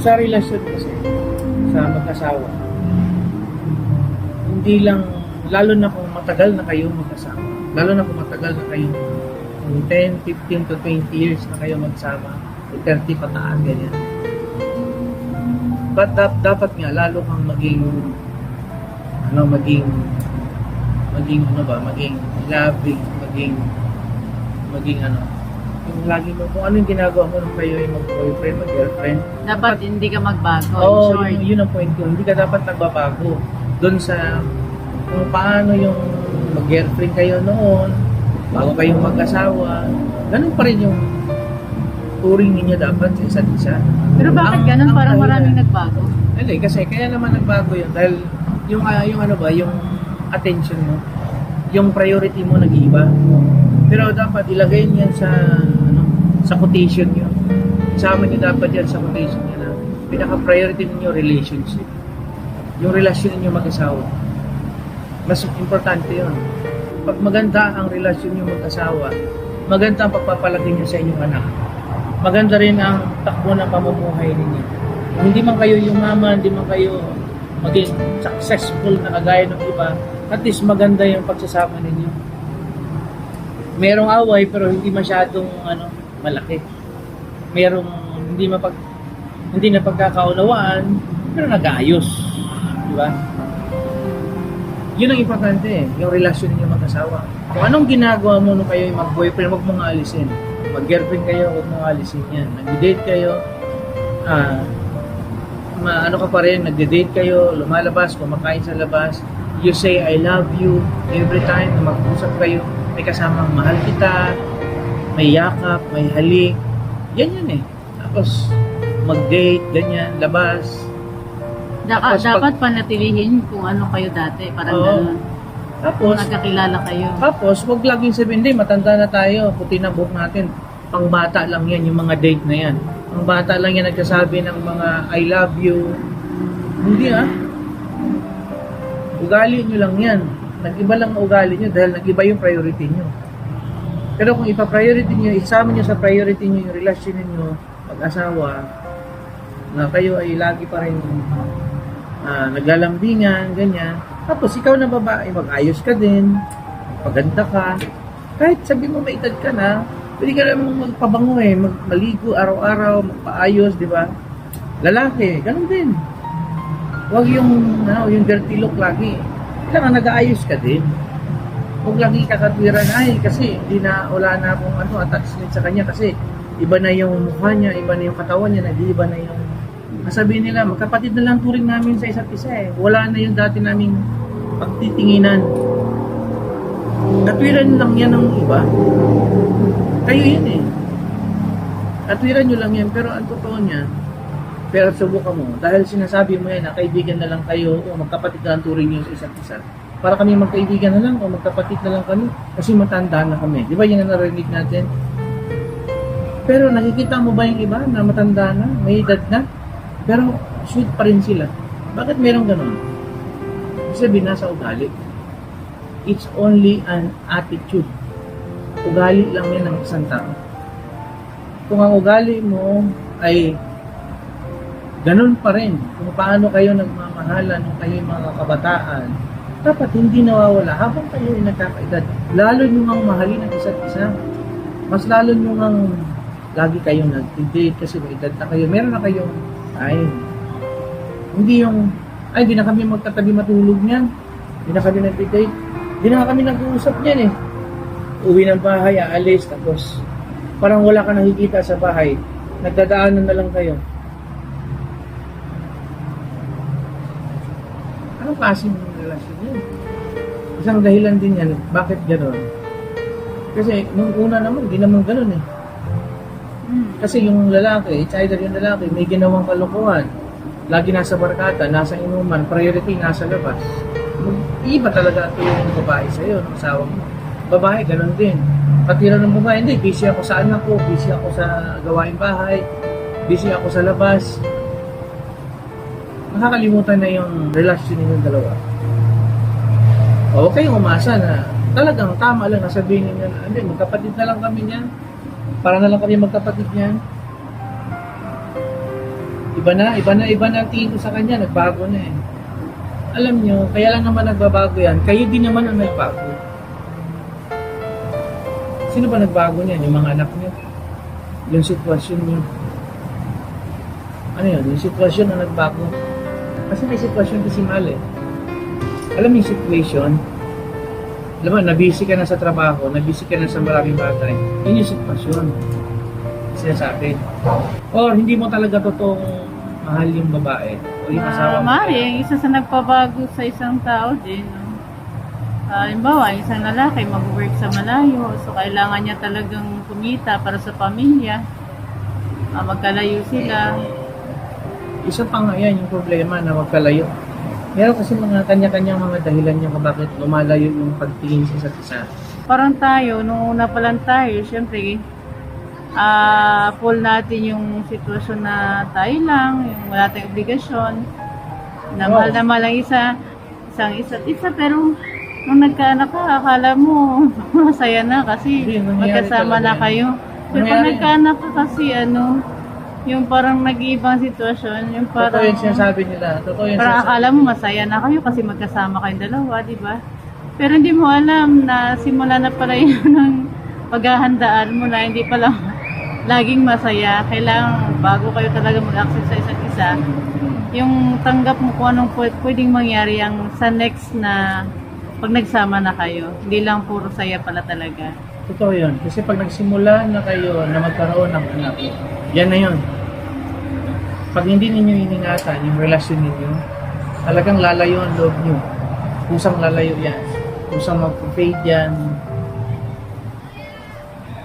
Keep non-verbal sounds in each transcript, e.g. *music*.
sa relasyon kasi, sa mag-asawa, hindi lang, lalo na kung matagal na kayo mag-asawa, lalo na kung matagal na kayo, kung 10, 15 to 20 years na kayo magsama, 30 pataas, ganyan. But dap- dapat nga, lalo kang maging, ano, maging, maging, ano ba, maging loving, maging, maging, ano, lagi mo, kung ano yung ginagawa mo nung kayo yung mag-boyfriend, mag-girlfriend, Dapat hindi ka magbago. Oo, in short. yun, yun ang point ko. Hindi ka dapat nagbabago. Doon sa kung paano yung mag-girlfriend kayo noon, bago kayong mag-asawa, ganun pa rin yung turing ninyo dapat sa isa't isa. Pero bakit Ang- ganun? ang Parang dahilan- maraming nagbago. Hindi, kasi kaya naman nagbago yun dahil yung, ah, yung ano ba, yung attention mo, yung priority mo nag-iiba. Pero dapat ilagay niyan sa sa quotation niyo. Isama niyo dapat yan sa quotation niyo na pinaka-priority ninyo relationship. Yung relasyon niyo mag-asawa. Mas importante yun. Pag maganda ang relasyon niyo mag-asawa, maganda ang pagpapalaki niyo sa inyong anak. Maganda rin ang takbo ng pamumuhay ninyo. Hindi man kayo yumaman, hindi man kayo maging successful na kagaya ng iba, at least maganda yung pagsasama ninyo. Merong away pero hindi masyadong ano, malaki. Merong hindi mapag hindi na pagkakaunawaan pero nag-aayos. Di ba? Yun ang importante eh, yung relasyon niyo mag-asawa. Kung anong ginagawa mo nung kayo mag-boyfriend, huwag mong alisin. Mag-girlfriend kayo, huwag mong alisin yan. Nag-date kayo, ah, ma ano ka pa rin, nagde-date kayo, lumalabas, kumakain sa labas, you say I love you every time na mag-usap kayo, may kasamang mahal kita, may yakap, may halik, yan yun eh. Tapos, mag-date, ganyan, labas. Da- Tapos pag- dapat panatilihin kung ano kayo dati. Parang Oo. ganun. Kung Tapos, nagkakilala kayo. tapos, wag laging sabihin, hindi, matanda na tayo, puti na buhok natin. Pang bata lang yan, yung mga date na yan. Pang bata lang yan nagsasabi ng mga I love you. Hindi ah. Ugali nyo lang yan. Nag-iba lang ang ugali nyo dahil nag-iba yung priority nyo. Pero kung ipa-priority nyo, isama nyo sa priority nyo yung relasyon ninyo, mag-asawa, na kayo ay lagi pa rin ah, naglalambingan, ganyan. Tapos ikaw na babae, mag-ayos ka din, paganda ka. Kahit sabi mo may edad ka na, pwede ka naman magpabango eh, mag- maligo araw-araw, magpaayos, di ba? Lalaki, ganun din. Huwag yung, ano, yung dirty look lagi. Kailangan nag-aayos ka din. Huwag lagi kakatwiran, ay, kasi hindi na, wala na akong ano, attachment sa kanya kasi iba na yung mukha niya, iba na yung katawan niya, nag-iiba na yung Sabihin nila, magkapatid na lang turing namin sa isa't isa eh. Wala na yung dati naming pagtitinginan. Katwiran lang yan ng iba. Kayo yun eh. Katwiran nyo lang yan, pero ang totoo niyan, pero subukan mo, dahil sinasabi mo yan na kaibigan na lang kayo o magkapatid na lang turing nyo sa isa't isa. Para kami magkaibigan na lang o magkapatid na lang kami kasi matanda na kami. Di ba yan ang narinig natin? Pero nakikita mo ba yung iba na matanda na, may edad na, pero sweet pa rin sila. Bakit merong ganun? Ibig sabihin nasa ugali. It's only an attitude. Ugali lang yan ng isang tao. Kung ang ugali mo ay ganun pa rin, kung paano kayo nagmamahalan nung kayo mga kabataan, dapat hindi nawawala habang kayo ay nagkakaedad. Lalo nyo ngang mahalin ang isa't isa. Mas lalo nyo ngang lagi kayo nag-date kasi may edad na kayo. Meron na kayong time. Hindi yung, ay, di na kami magtatabi matulog niyan. Di na kami nag-date. Di na kami nag-uusap niyan eh. Uwi ng bahay, aalis, tapos parang wala ka nakikita sa bahay. Nagdadaanan na lang kayo. Anong klaseng relasyon yun? Isang dahilan din yan. Bakit gano'n? Kasi nung una naman, di naman gano'n eh. Hmm. Kasi yung lalaki, it's either yung lalaki, may ginawang kalokohan. Lagi nasa barkata, nasa inuman, priority nasa labas. Iba talaga ito yung babae sa'yo, ng asawa mo. Babae, ganun din. Katira ng babae, hindi, busy ako sa anak ko, busy ako sa gawain bahay, busy ako sa labas. Nakakalimutan na yung relasyon ninyong dalawa. O, huwag kayong umasa na talagang tama lang na sabihin ninyo na, hindi, magkapatid na lang kami niyan. Para na lang kami magkapatid niyan. Iba na, iba na, iba na tingin ko sa kanya, nagbago na eh. Alam nyo, kaya lang naman nagbabago yan, kayo din naman ang nagbago. Sino ba nagbago niyan? Yung mga anak niyo? Yung sitwasyon niyo? Ano yun? Yung sitwasyon na nagbago. Kasi may sitwasyon kasi mal eh. Alam mo yung situation, alam mo, nabisi ka na sa trabaho, nabisi ka na sa maraming bagay, yun yung sitwasyon. Sinasabi. Or hindi mo talaga totoong mahal yung babae o yung asawa mo. Mari, isa sa nagpabago sa isang tao din. No? Ah, halimbawa, isang lalaki mag-work sa malayo, so kailangan niya talagang kumita para sa pamilya. Ah, magkalayo sila. Isa pa nga yan, yung problema na magkalayo. Meron kasi mga kanya-kanyang mga dahilan yung kung bakit lumalayo yung pagtingin sa isa't isa. Parang tayo, nung una pa lang tayo, syempre, ah full natin yung sitwasyon na tayo lang, yung wala tayong obligasyon, na Oo. mahal na mahal ang isa, isang isa't isa, pero nung nagkaanak ka, akala mo *laughs* masaya na kasi Hindi, magkasama na kayo. Pero pag nagkaanak ka kasi ano, yung parang nag-iibang sitwasyon, yung Totoo parang, yung sinasabi nila. Totoo yung parang sinasabi akala mo masaya na kayo kasi magkasama kayong dalawa, di ba? Pero hindi mo alam na simula na pala yun *laughs* ng paghahandaan mo na hindi pala *laughs* laging masaya. Kailangan bago kayo talaga mag-access sa isa't isa, yung tanggap mo kung anong pwed- pwedeng mangyari ang sa next na pag nagsama na kayo. Hindi lang puro saya pala talaga. Totoo yun. Kasi pag nagsimula na kayo na magkaroon ng anak, yan na yun. Pag hindi ninyo iningatan yung relasyon ninyo, talagang lalayo ang loob nyo. Kusang lalayo yan. Kusang mag-fade yan.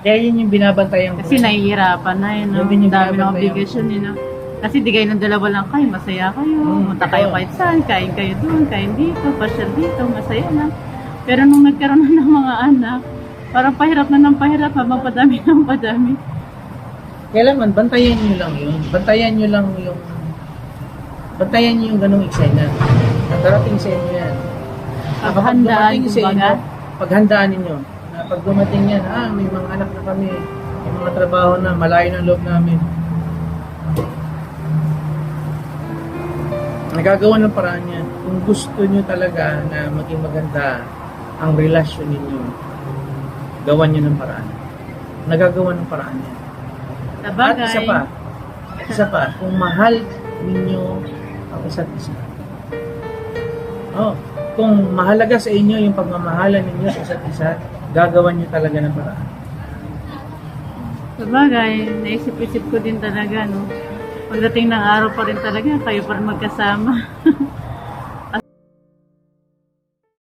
Kaya yun yung binabantayan ko. Kasi nahihirapan na yun. No? Yung dami ng obligasyon yun. No? Kasi di kayo ng dalawa lang kayo, masaya kayo. Hmm, Punta kayo kahit saan, kain kayo doon, kain dito, pasyal dito, masaya na. Pero nung nagkaroon *laughs* na ng mga anak, parang pahirap na ng pahirap, habang padami ng padami. Kailangan, bantayan nyo lang yun. Bantayan nyo lang yung... Bantayan nyo yung ganong eksena. At darating sa inyo yan. Paghandaan, sa inyo, paghandaan ninyo. Na pag dumating yan, ah, may mga anak na kami. May mga trabaho na, malayo ng loob namin. Nagagawa ng paraan yan. Kung gusto nyo talaga na maging maganda ang relasyon ninyo, gawan nyo ng paraan. Nagagawa ng paraan yan. At isa pa, isa pa, kung mahal ninyo ang isa't isa. Oh, kung mahalaga sa inyo yung pagmamahalan ninyo sa isa't isa, gagawan nyo talaga ng paraan. sa bagay, naisip-isip ko din talaga, no. Pagdating ng araw pa rin talaga, kayo pa rin magkasama. *laughs*